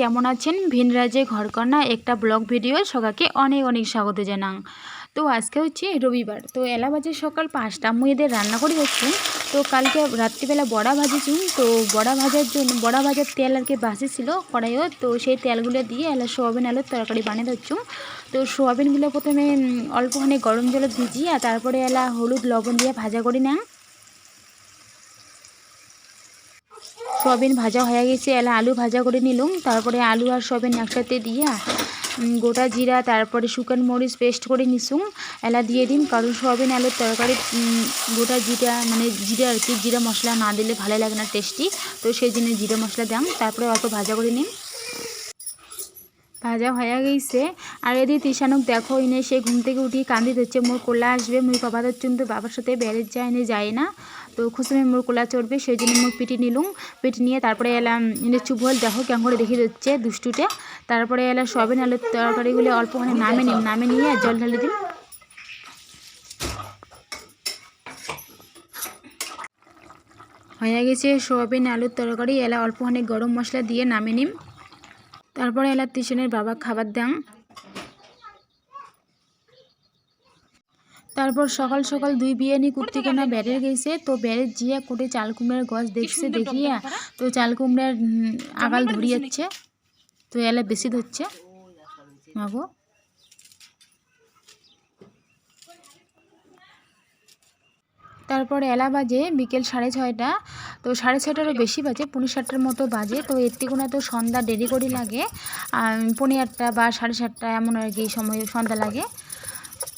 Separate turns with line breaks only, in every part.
কেমন আছেন? ভিনরাজে ঘরকন্যা একটা ব্লগ ভিডিও সবাইকে অনেক অনেক স্বাগত জানাং। তো আজকে হচ্ছে রবিবার, তো এলা বাজে সকাল পাঁচটা। মুই এদের রান্না করে যাচ্ছি তো কালকে রাত্রিবেলা বড়া ভাজেছি তো বড়া ভাজার জন্য, বড়া ভাজার তেল আর কি বাসি ছিল কড়াইও তো সেই তেলগুলো দিয়ে এলা সোয়াবিন আলুর তরকারি বানিয়ে দিচ্ছি তো সোয়াবিনগুলো প্রথমে অল্পখানি গরম জলে ভিজিয়ে তারপরে এলা হলুদ লবণ দিয়ে ভাজা করে নেন সয়াবিন ভাজা হয়ে গেছে। এলা আলু ভাজা করে নিলাম। তারপরে আলু আর সয়াবিন একসাথে দিয়া গোটা জিরা, তারপরে শুকান মরিচ পেস্ট করে নিসুম। এলা দিয়ে দিন কারণ সয়াবিন, আলুর তরকারি গোটা জিরা মানে জিরা আর কি, জিরা মশলা না দিলে ভালো লাগে না টেস্টি তো সেই জন্য জিরা মশলা দাম তারপরে অল্প ভাজা করে নিন ভাজা হয়ে গেছে। আর এদি তিশানুক দেখো ইনে সে ঘুম থেকে উঠিয়ে কান্দি দিচ্ছে মোর কোলা আসবে? মুই ধরছি তো, বাবার সাথে বেড়ে যায় এনে যায় না। তো খুশি মোর কোলা চড়বে সেই জন্য মুখ পিটি নিলুম। পিটি নিয়ে তারপরে এলাম, এনে চুপ হল দেখো কেমন করে দেখিয়ে দিচ্ছে দুষ্টুটে। তারপরে এলাম সয়াবিন আলুর তরকারিগুলো অল্পখানি নামে নিম, নামে নিয়ে জল ঢালে দিন হয়ে গেছে সয়াবিন আলুর তরকারি, এলা অল্পখানি গরম মশলা দিয়ে নামে নিম। তারপরে এলা তিশনের বাবা খাবার দেন। তারপর সকাল সকাল দুই বিয়ানি কুর্তি কেনা বেড়ে গেছে। তো বেড়ে জিয়া কোটে চাল কুমড়ার গছ দেখছে দেখিয়া তো চাল কুমড়ার আগাল ধরিয়াচ্ছে তো এলা বেশি ধরছে। মাগো। তারপর এলা বাজে বিকেল সাড়ে ছয়টা। তো সাড়ে ছটারও বেশি বাজে পনেরো সাতটার মতো বাজে। তো এর থেকে তো সন্ধ্যা দেরি করে লাগে। পনেরো আটটা বা সাড়ে সাতটা এমন আর কি সময় সন্ধ্যা লাগে।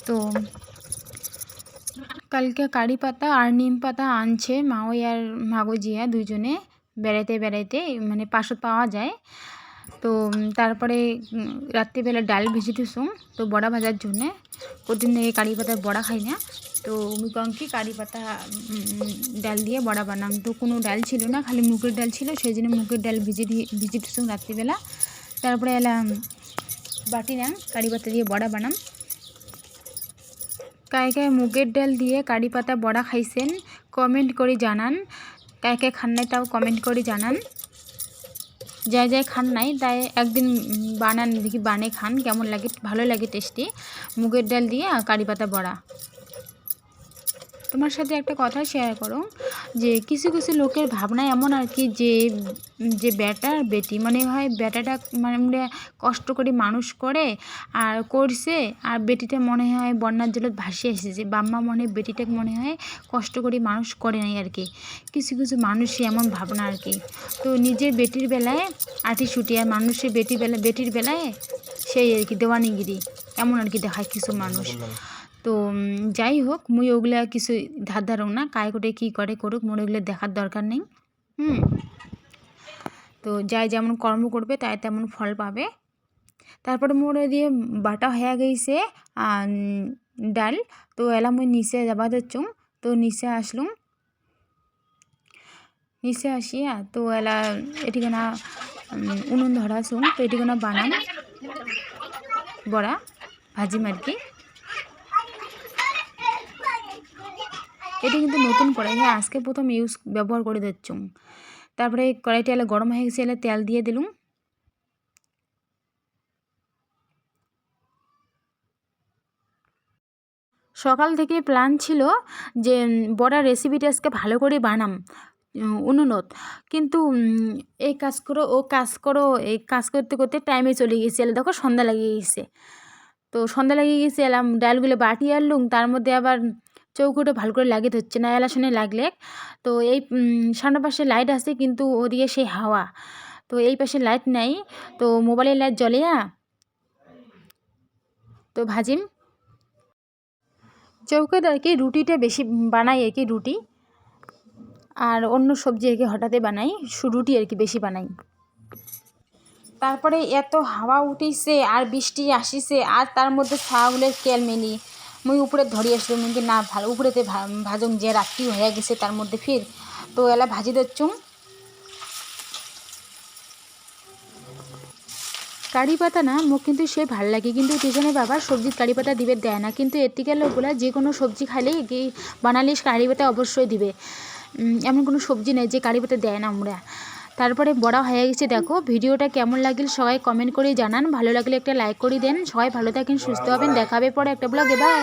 তো কালকে কারি পাতা আর নিম পাতা আনছে মাওই আর মাগজিয়া দুজনে বেড়াইতে বেড়াইতে মানে পাশত পাওয়া যায়। তো তারপরে রাত্রিবেলা ডাল ভেজে দিসুম তো বড়া ভাজার জন্যে। প্রতিদিন থেকে কারি পাতার বড়া খাই না। তো আমি কম কি কারি পাতা ডাল দিয়ে বড়া বানাম। তো কোনো ডাল ছিল না, খালি মুগের ডাল ছিল, সেই জন্য মুগের ডাল ভিজে দিয়ে ভিজে দিসুম রাত্রিবেলা। তারপরে এলাম, বাটি নাম, কারি পাতা দিয়ে বড়া বানাম। কায় কায় মুগের ডাল দিয়ে কারি পাতা বড়া খাইছেন, কমেন্ট করে জানান। কায় কায় খান তাও কমেন্ট করে জানান। যাই যাই খান নাই, তাই একদিন বানান দেখি বানে খান, কেমন লাগে, ভালো লাগে টেস্টি মুগের ডাল দিয়ে কারি পাতা বড়া। তোমার সাথে একটা কথা শেয়ার করো, যে কিছু কিছু লোকের ভাবনা এমন আর কি যে যে বেটা আর বেটি, মনে হয় বেটাটা মানে কষ্ট করে মানুষ করে আর করছে, আর বেটিটা মনে হয় বন্যার জলত ভাসিয়ে এসেছে। বাম্মা মনে হয় বেটিটাকে মনে হয় কষ্ট করে মানুষ করে নাই আর কি। কিছু কিছু মানুষই এমন ভাবনা আর কি। তো নিজের বেটির বেলায় আটি ছুটি আর মানুষের বেটি বেলা বেটির বেলায় সেই আর কি দেওয়ানিগিরি। এমন আর কি দেখায় কিছু মানুষ। তো যাই হোক, মুই ওগুলা কিছু ধার ধারক না, কায় কোটে কী করে করুক, মোর ওগুলো দেখার দরকার নেই, হুম। তো, যাই যেমন কর্ম করবে, তাই তেমন ফল পাবে। তারপরে মোর দিয়ে বাটা হয়ে গেছে ডাল। তো এলা মুই নিচে যাবা দিচ্ছুম তো নিচে আসলুম। নিচে আসিয়া, তো, এলা, এটিখানা উনুন ধরাছুম তো, এটিখানা বানাম। বড়া, ভাজি আর এটা কিন্তু নতুন কড়াই। হ্যাঁ আজকে প্রথম ইউজ ব্যবহার করে দিচ্ছুম। তারপরে কড়াইটা এলে গরম হয়ে গেছে, এলে তেল দিয়ে দিলুম। সকাল থেকে প্ল্যান ছিল যে বড়া রেসিপিটা আজকে ভালো করে বানাম উনুনত। কিন্তু এই কাজ করো, ও কাজ করো, এই কাজ করতে করতে টাইমে চলে গেছে এলে দেখো সন্ধ্যা লাগিয়ে গেছে তো সন্ধ্যা লাগিয়ে গেছে এলাম, ডালগুলো বাটি আনলুম, তার মধ্যে আবার চৌকোটা ভালো করে লাগিয়ে ধরছে না এলা শুনে লাগলে। তো এই সামনের পাশে লাইট আছে কিন্তু ওদিকে সেই হাওয়া। তো এই পাশে লাইট নাই। তো মোবাইলের লাইট জ্বলে না তো ভাজিম। চৌকাতে আর কি রুটিটা বেশি বানাই আর কি রুটি। আর অন্য সবজি আর কি হঠাৎ বানাই রুটি আর কি বেশি বানাই। তারপরে এত হাওয়া উঠিছে আর বৃষ্টি আসিছে আর তার মধ্যে ছাগুলের কেলমেলি। মুই উপরে ধরি আসলো কিন্তু না ভালো উপরেতে ভাজুম যে রাত্রি হয়ে গেছে, তার মধ্যে ফির তো এলা ভাজি দিচ্ছুম কারি পাতা না, মোক কিন্তু সে ভালো লাগে, কিন্তু টিউশনের বাবা সবজির কারি পাতা দিবে, দেয় না। কিন্তু এর থেকে লোকগুলা যে কোনো সবজি খাইলে কি বানালে কারি পাতা অবশ্যই দিবে। এমন কোনো সবজি নেই যে কারি পাতা দেয় না আমরা। তারপরে বড়া হয়ে গেছে, দেখো। ভিডিওটা কেমন লাগিল সবাই কমেন্ট করে জানান। ভালো লাগলে একটা লাইক করে দেন। সবাই ভালো থাকেন, সুস্থ হবেন। দেখাবে পরে একটা ব্লগে বাই